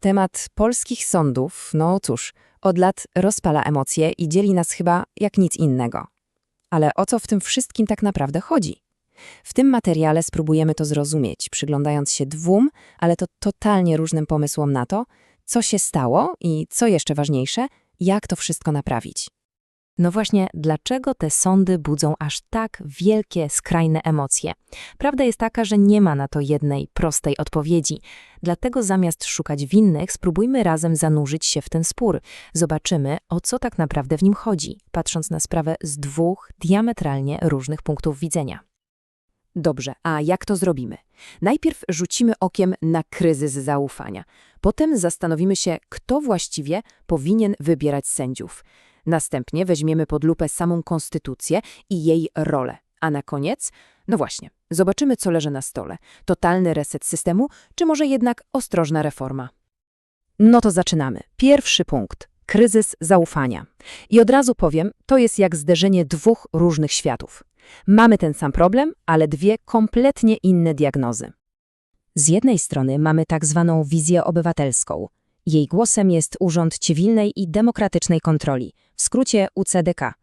Temat polskich sądów, no cóż, od lat rozpala emocje i dzieli nas chyba jak nic innego. Ale o co w tym wszystkim tak naprawdę chodzi? W tym materiale spróbujemy to zrozumieć, przyglądając się dwóm, ale to totalnie różnym pomysłom na to, co się stało i, co jeszcze ważniejsze, jak to wszystko naprawić. No właśnie, dlaczego te sądy budzą aż tak wielkie, skrajne emocje? Prawda jest taka, że nie ma na to jednej, prostej odpowiedzi. Dlatego zamiast szukać winnych, spróbujmy razem zanurzyć się w ten spór. Zobaczymy, o co tak naprawdę w nim chodzi, patrząc na sprawę z dwóch diametralnie różnych punktów widzenia. Dobrze, a jak to zrobimy? Najpierw rzucimy okiem na kryzys zaufania. Potem zastanowimy się, kto właściwie powinien wybierać sędziów. Następnie weźmiemy pod lupę samą konstytucję i jej rolę. A na koniec, no właśnie, zobaczymy, co leży na stole. Totalny reset systemu, czy może jednak ostrożna reforma? No to zaczynamy. Pierwszy punkt. Kryzys zaufania. I od razu powiem, to jest jak zderzenie dwóch różnych światów. Mamy ten sam problem, ale dwie kompletnie inne diagnozy. Z jednej strony mamy tak zwaną wizję obywatelską. Jej głosem jest Urząd Cywilnej i Demokratycznej Kontroli, w skrócie UCDK.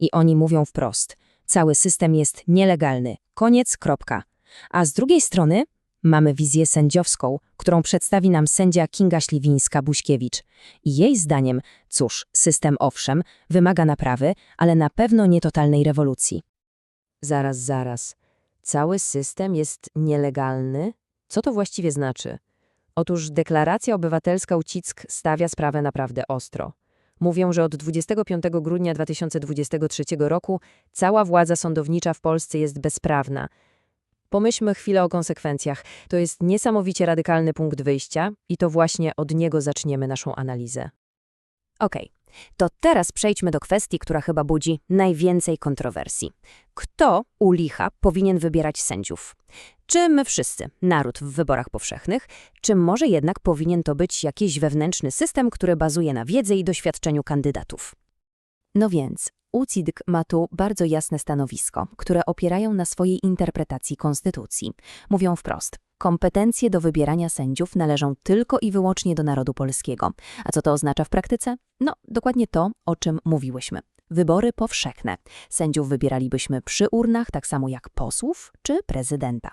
I oni mówią wprost, cały system jest nielegalny, koniec, kropka. A z drugiej strony mamy wizję sędziowską, którą przedstawi nam sędzia Kinga Śliwińska-Buśkiewicz. I jej zdaniem, cóż, system owszem, wymaga naprawy, ale na pewno nie totalnej rewolucji. Zaraz, zaraz. Cały system jest nielegalny? Co to właściwie znaczy? Otóż deklaracja obywatelska UCICK stawia sprawę naprawdę ostro. Mówią, że od 25 grudnia 2023 roku cała władza sądownicza w Polsce jest bezprawna. Pomyślmy chwilę o konsekwencjach. To jest niesamowicie radykalny punkt wyjścia i to właśnie od niego zaczniemy naszą analizę. Okej, to teraz przejdźmy do kwestii, która chyba budzi najwięcej kontrowersji. Kto u licha powinien wybierać sędziów? Czy my wszyscy, naród w wyborach powszechnych, czy może jednak powinien to być jakiś wewnętrzny system, który bazuje na wiedzy i doświadczeniu kandydatów? No więc, UCIDK ma tu bardzo jasne stanowisko, które opierają na swojej interpretacji konstytucji. Mówią wprost, kompetencje do wybierania sędziów należą tylko i wyłącznie do narodu polskiego. A co to oznacza w praktyce? No, dokładnie to, o czym mówiłyśmy. Wybory powszechne. Sędziów wybieralibyśmy przy urnach, tak samo jak posłów czy prezydenta.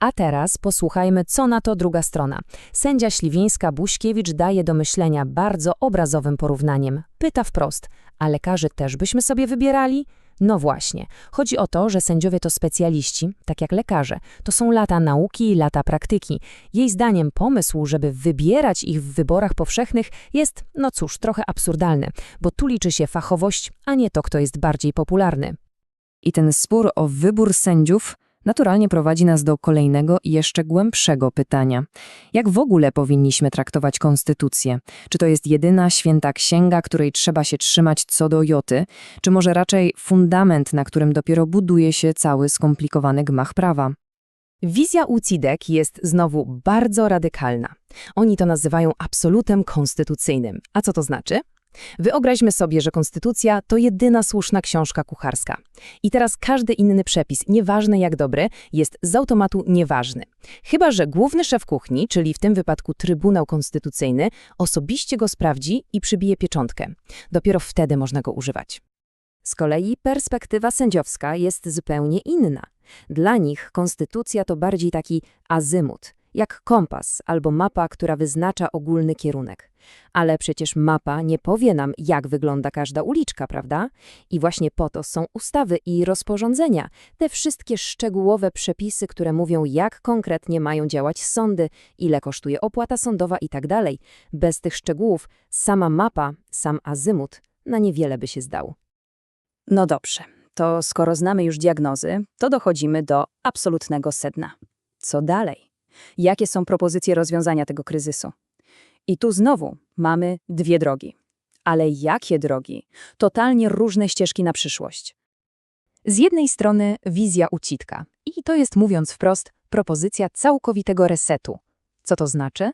A teraz posłuchajmy, co na to druga strona. Sędzia Śliwińska-Buśkiewicz daje do myślenia bardzo obrazowym porównaniem. Pyta wprost, a lekarzy też byśmy sobie wybierali? No właśnie, chodzi o to, że sędziowie to specjaliści, tak jak lekarze. To są lata nauki i lata praktyki. Jej zdaniem pomysł, żeby wybierać ich w wyborach powszechnych jest, no cóż, trochę absurdalny, bo tu liczy się fachowość, a nie to, kto jest bardziej popularny. I ten spór o wybór sędziów naturalnie prowadzi nas do kolejnego i jeszcze głębszego pytania. Jak w ogóle powinniśmy traktować konstytucję? Czy to jest jedyna święta księga, której trzeba się trzymać co do joty, czy może raczej fundament, na którym dopiero buduje się cały skomplikowany gmach prawa? Wizja UCIDEK jest znowu bardzo radykalna. Oni to nazywają absolutem konstytucyjnym. A co to znaczy? Wyobraźmy sobie, że konstytucja to jedyna słuszna książka kucharska. I teraz każdy inny przepis, nieważny jak dobry, jest z automatu nieważny. Chyba, że główny szef kuchni, czyli w tym wypadku Trybunał Konstytucyjny, osobiście go sprawdzi i przybije pieczątkę. Dopiero wtedy można go używać. Z kolei perspektywa sędziowska jest zupełnie inna. Dla nich konstytucja to bardziej taki azymut, jak kompas albo mapa, która wyznacza ogólny kierunek. Ale przecież mapa nie powie nam, jak wygląda każda uliczka, prawda? I właśnie po to są ustawy i rozporządzenia, te wszystkie szczegółowe przepisy, które mówią, jak konkretnie mają działać sądy, ile kosztuje opłata sądowa itd. Tak Bez tych szczegółów sama mapa, sam azymut na niewiele by się zdał. No dobrze, to skoro znamy już diagnozy, to dochodzimy do absolutnego sedna. Co dalej? Jakie są propozycje rozwiązania tego kryzysu? I tu znowu mamy dwie drogi. Ale jakie drogi? Totalnie różne ścieżki na przyszłość. Z jednej strony wizja ucitka. I to jest, mówiąc wprost, propozycja całkowitego resetu. Co to znaczy?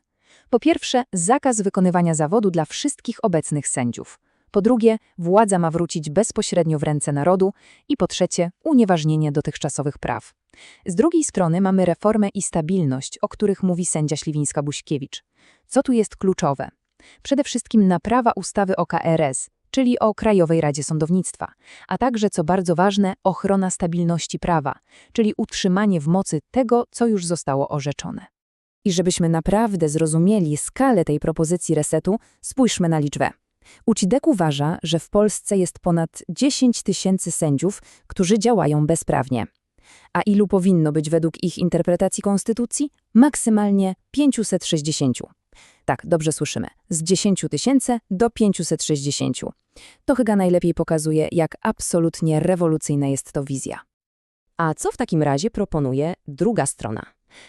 Po pierwsze, zakaz wykonywania zawodu dla wszystkich obecnych sędziów. Po drugie, władza ma wrócić bezpośrednio w ręce narodu. I po trzecie, unieważnienie dotychczasowych praw. Z drugiej strony mamy reformę i stabilność, o których mówi sędzia Śliwińska-Buśkiewicz. Co tu jest kluczowe? Przede wszystkim naprawa ustawy o KRS, czyli o Krajowej Radzie Sądownictwa, a także, co bardzo ważne, ochrona stabilności prawa, czyli utrzymanie w mocy tego, co już zostało orzeczone. I żebyśmy naprawdę zrozumieli skalę tej propozycji resetu, spójrzmy na liczbę. Ucidek uważa, że w Polsce jest ponad 10 tysięcy sędziów, którzy działają bezprawnie. A ilu powinno być według ich interpretacji konstytucji? Maksymalnie 560. Tak, dobrze słyszymy. Z 10 tysięcy do 560. To chyba najlepiej pokazuje, jak absolutnie rewolucyjna jest to wizja. A co w takim razie proponuje druga strona?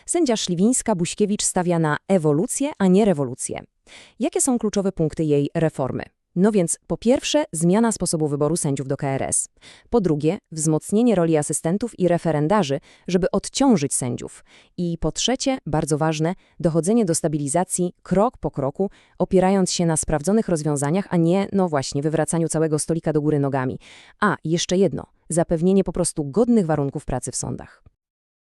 Sędzia Szliwińska-Buśkiewicz stawia na ewolucję, a nie rewolucję. Jakie są kluczowe punkty jej reformy? No więc po pierwsze zmiana sposobu wyboru sędziów do KRS. Po drugie wzmocnienie roli asystentów i referendarzy, żeby odciążyć sędziów. I po trzecie, bardzo ważne, dochodzenie do stabilizacji krok po kroku, opierając się na sprawdzonych rozwiązaniach, a nie, no właśnie, wywracaniu całego stolika do góry nogami. A, jeszcze jedno, zapewnienie po prostu godnych warunków pracy w sądach.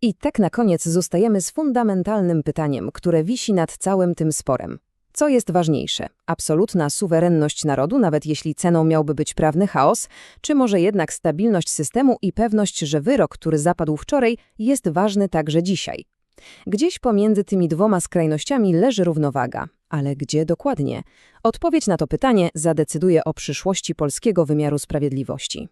I tak na koniec zostajemy z fundamentalnym pytaniem, które wisi nad całym tym sporem. Co jest ważniejsze? Absolutna suwerenność narodu, nawet jeśli ceną miałby być prawny chaos, czy może jednak stabilność systemu i pewność, że wyrok, który zapadł wczoraj, jest ważny także dzisiaj? Gdzieś pomiędzy tymi dwoma skrajnościami leży równowaga. Ale gdzie dokładnie? Odpowiedź na to pytanie zadecyduje o przyszłości polskiego wymiaru sprawiedliwości.